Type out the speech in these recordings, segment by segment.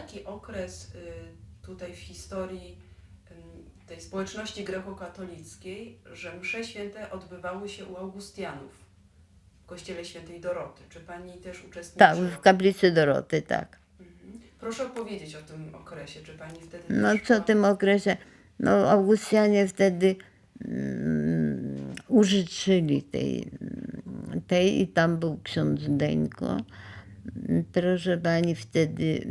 taki okres y, tutaj w historii tej społeczności grekokatolickiej, że msze święte odbywały się u Augustianów w kościele świętej Doroty. Czy pani też uczestniczyła? Tak, w kaplicy Doroty, tak. Mhm. Proszę opowiedzieć o tym okresie. Czy pani wtedy No co w tym okresie? No Augustianie wtedy mm, użyczyli tej, tej i tam był ksiądz Deńko. Proszę pani, wtedy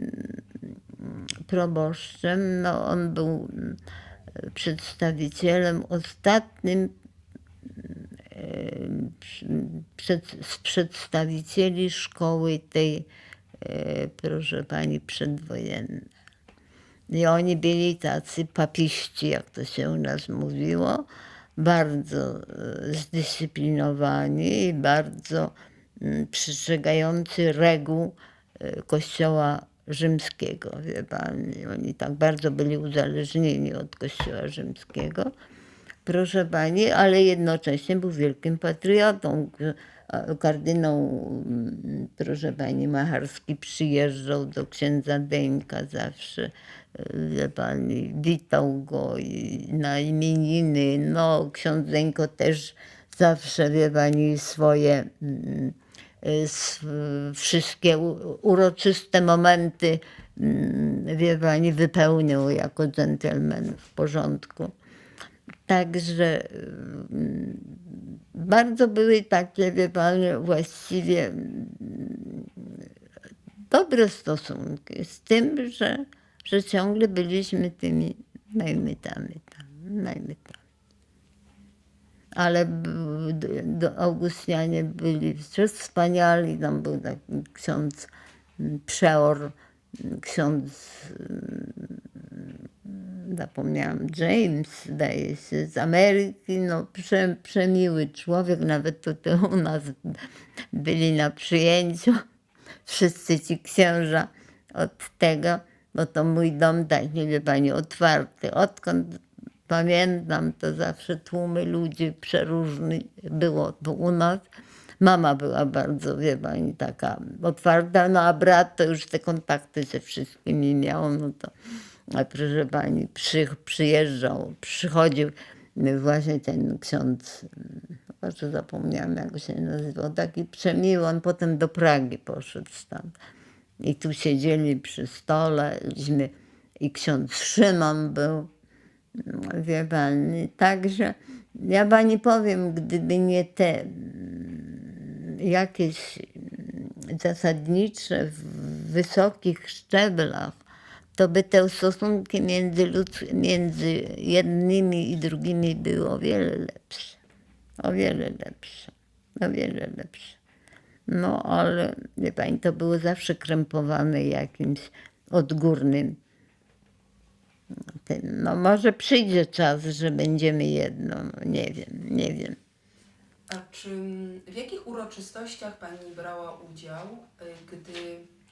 proboszczem, no on był mm, przedstawicielem ostatnim mm, przed, z przedstawicieli szkoły tej, e, proszę pani, przedwojennej. I oni byli tacy papiści, jak to się u nas mówiło, bardzo e, zdyscyplinowani i bardzo mm, przestrzegający reguł e, Kościoła rzymskiego. Wie pani. Oni tak bardzo byli uzależnieni od Kościoła rzymskiego. Proszę pani, ale jednocześnie był wielkim patriotą. Kardynał, proszę pani, Macharski przyjeżdżał do księdza Deńka zawsze, wie pani, witał go na imieniny. No, ksiądz Deńko też zawsze, wie pani, swoje mm, wszystkie u- uroczyste momenty, mm, wie pani, wypełniał jako dżentelmen w porządku. Także mm, bardzo były takie, wie pan, właściwie mm, dobre stosunki z tym, że, że ciągle byliśmy tymi najmytami tam, najmytami. Ale Augustianie byli wspaniali, tam był taki ksiądz przeor, ksiądz zapomniałam, James, zdaje się, z Ameryki, no prze, przemiły człowiek, nawet tutaj u nas byli na przyjęciu, wszyscy ci księża od tego, bo to mój dom taki, wie pani, otwarty. Odkąd pamiętam, to zawsze tłumy ludzi przeróżni było tu u nas. Mama była bardzo, wie pani, taka otwarta, no a brat to już te kontakty ze wszystkimi miał, no to a proszę pani, przy, przyjeżdżał, przychodził właśnie ten ksiądz, może zapomniałam jak się nazywał, taki przemiły, on potem do Pragi poszedł stamtąd. I tu siedzieli przy stole, i ksiądz Szymon był, wie także ja pani powiem, gdyby nie te jakieś zasadnicze w wysokich szczeblach, to by te stosunki między, ludz- między jednymi i drugimi były o wiele lepsze. O wiele lepsze. O wiele lepsze. No ale wie pani, to było zawsze krępowane jakimś odgórnym. Tym. No może przyjdzie czas, że będziemy jedno. No, nie wiem, nie wiem. A czy w jakich uroczystościach pani brała udział, y, gdy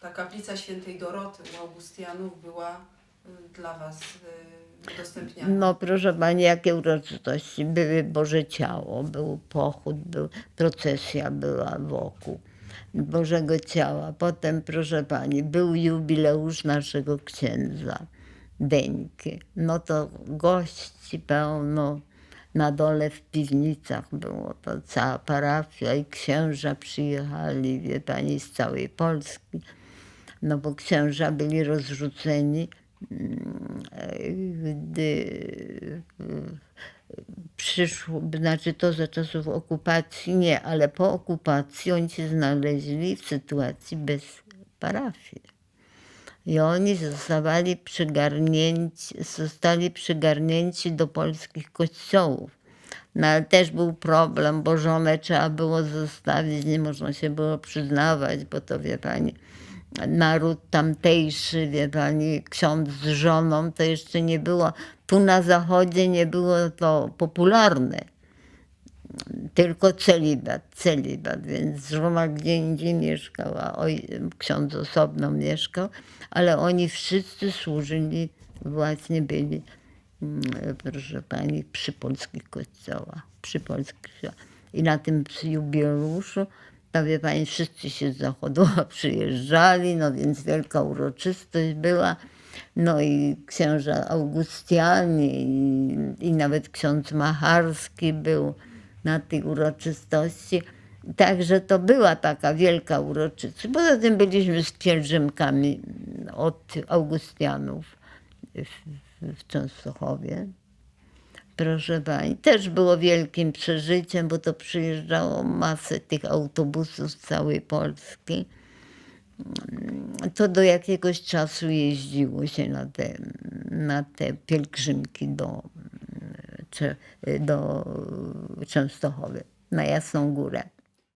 ta kaplica świętej Doroty u Augustianów była y, dla was y, udostępniana? No proszę pani, jakie uroczystości? Były Boże Ciało, był pochód, był, procesja była wokół Bożego Ciała. Potem, proszę pani, był jubileusz naszego księdza Deńki. No to gości pełno. Na dole w piwnicach było to cała parafia i księża przyjechali, wie pani, z całej Polski no bo księża byli rozrzuceni, mm, gdy e, przyszło, znaczy to za czasów okupacji nie, ale po okupacji oni się znaleźli w sytuacji bez parafii. I oni zostawali przygarnięci, zostali przygarnięci do polskich kościołów. No ale też był problem, bo żonę trzeba było zostawić, nie można się było przyznawać, bo to wie pani, naród tamtejszy, wie pani, ksiądz z żoną, to jeszcze nie było, tu na zachodzie nie było to popularne. Tylko celibat, celibat, więc żona gdzie indziej mieszkała, oj, ksiądz osobno mieszkał, ale oni wszyscy służyli, właśnie byli, mm, proszę pani, przy polskich kościołach, przy polskich. I na tym jubileuszu To wie pani, wszyscy się z Zachodowa przyjeżdżali, no więc wielka uroczystość była. No i księża Augustianie i, i nawet ksiądz Macharski był na tej uroczystości. Także to była taka wielka uroczystość. Poza tym byliśmy z pielgrzymkami od Augustianów w, w, Częstochowie. Proszę pani, też było wielkim przeżyciem, bo to przyjeżdżało masę tych autobusów z całej Polski. To do jakiegoś czasu jeździło się na te, na te pielgrzymki do, do Częstochowy, na Jasną Górę.